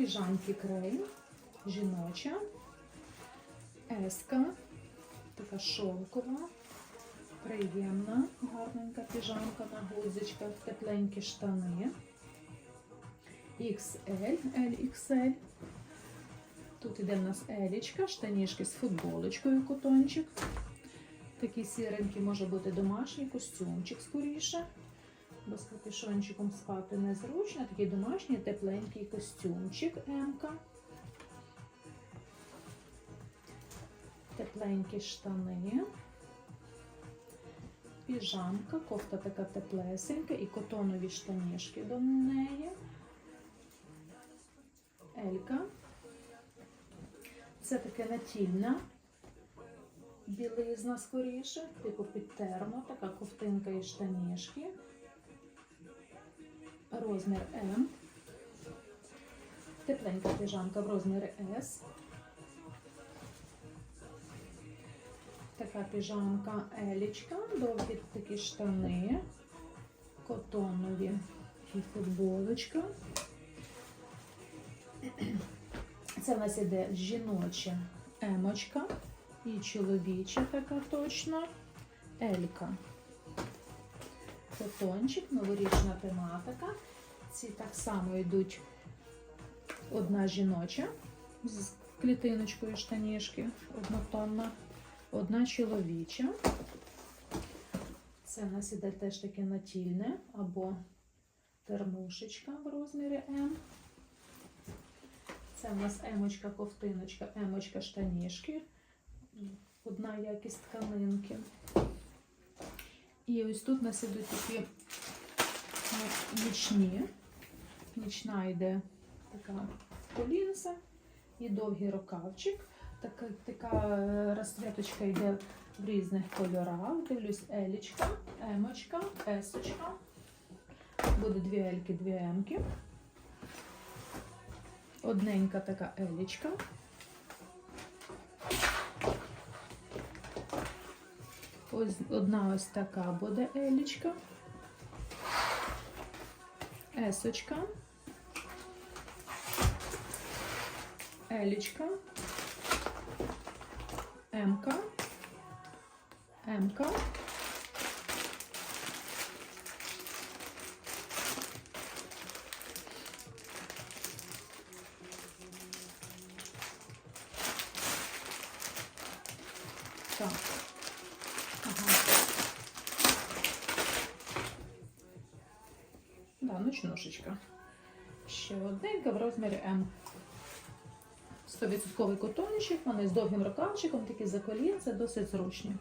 піжамки крейн, жіноча, еска, така шовкова, приємна, гарненька піжамка на гудзичках, тепленькі штани. XL, LXL. Тут іде в нас елічка, штанішки з футболочкою, кутончик. Такий сіренький може бути домашній костюмчик скоріше. Бо з капюшончиком спати незручно. Такий домашній тепленький костюмчик М-ка. Тепленькі штани. Піжамка, кофта така теплесенька і котонові штанішки до неї. Елька. Це таке натільна білизна скоріше, типу під термо, така ковтинка і штанішки. Розмір М. Тепленька піжамка в розмірі S. Така піжамка Елічка, довгі такі штани, котонові і футболочка. Це в нас іде жіноча емочка і чоловіча така точно елька. Котончик, новорічна тематика. Ці так само йдуть одна жіноча з клітиночкою штанішки, однотонна, одна чоловіча. Це в нас іде теж таке натільне або термушечка в розмірі М. Це у нас емочка, ковтиночка, емочка, штанішки. Одна якість тканинки. І ось тут у нас ідуть такі ну, нічні. Нічна йде така колінса і довгий рукавчик. Така, така е, розцвіточка йде в різних кольорах. Дивлюсь, елічка, емочка, есочка. Буде дві ельки, дві емки. Одненька така елічка. Ось одна ось така буде елічка. Есочка. Елічка. Емка. Емка. Так. Ага. Да, ночнушечка. Ще одненька в розмірі М. 100% котончик, вони з довгим рукавчиком, такі за колін, це досить зручні.